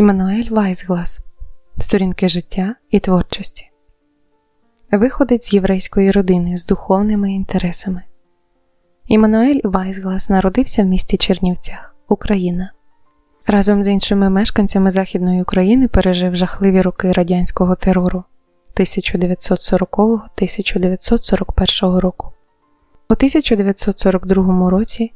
Іммануель Вайсглас Сторінки життя і творчості. Виходить з єврейської родини з духовними інтересами. Іммануель Вайсглас народився в місті Чернівцях, Україна. Разом з іншими мешканцями Західної України пережив жахливі роки радянського терору 1940-1941 року. У 1942 році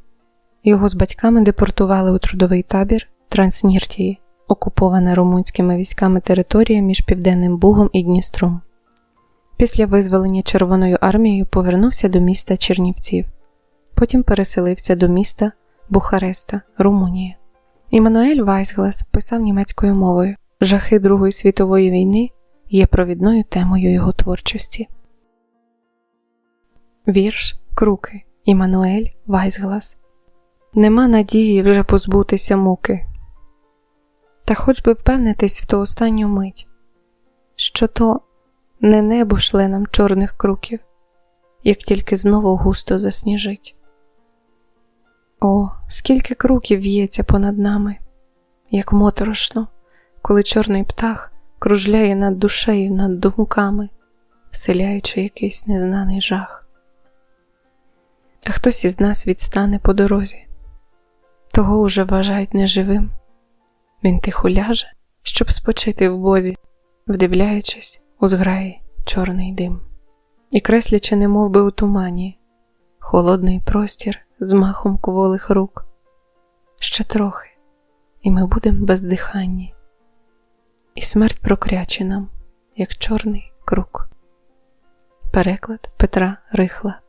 його з батьками депортували у трудовий табір Трансніртії, окупована румунськими військами територія між Південним Бугом і Дністром. Після визволення Червоною армією повернувся до міста Чернівців, потім переселився до міста Бухареста, Румунія. Іммануель Вайсглас писав німецькою мовою. Жахи Другої світової війни є провідною темою його творчості. Вірш Круки Іммануель Вайсглас Нема надії вже позбутися муки. Та хоч би впевнитись в ту останню мить, що то не небо шле нам чорних круків, як тільки знову густо засніжить. О, скільки круків в'ється понад нами, як моторошно, коли чорний птах кружляє над душею, над думками, вселяючи якийсь незнаний жах. А хтось із нас відстане по дорозі, того уже вважають неживим. Він тихо ляже, щоб спочити в бозі, вдивляючись у зграї чорний дим, і креслячи, немов би у тумані, холодний простір з махом кволих рук. Ще трохи, і ми будем бездиханні, і смерть прокряче нам, як чорний круг. Переклад Петра Рихла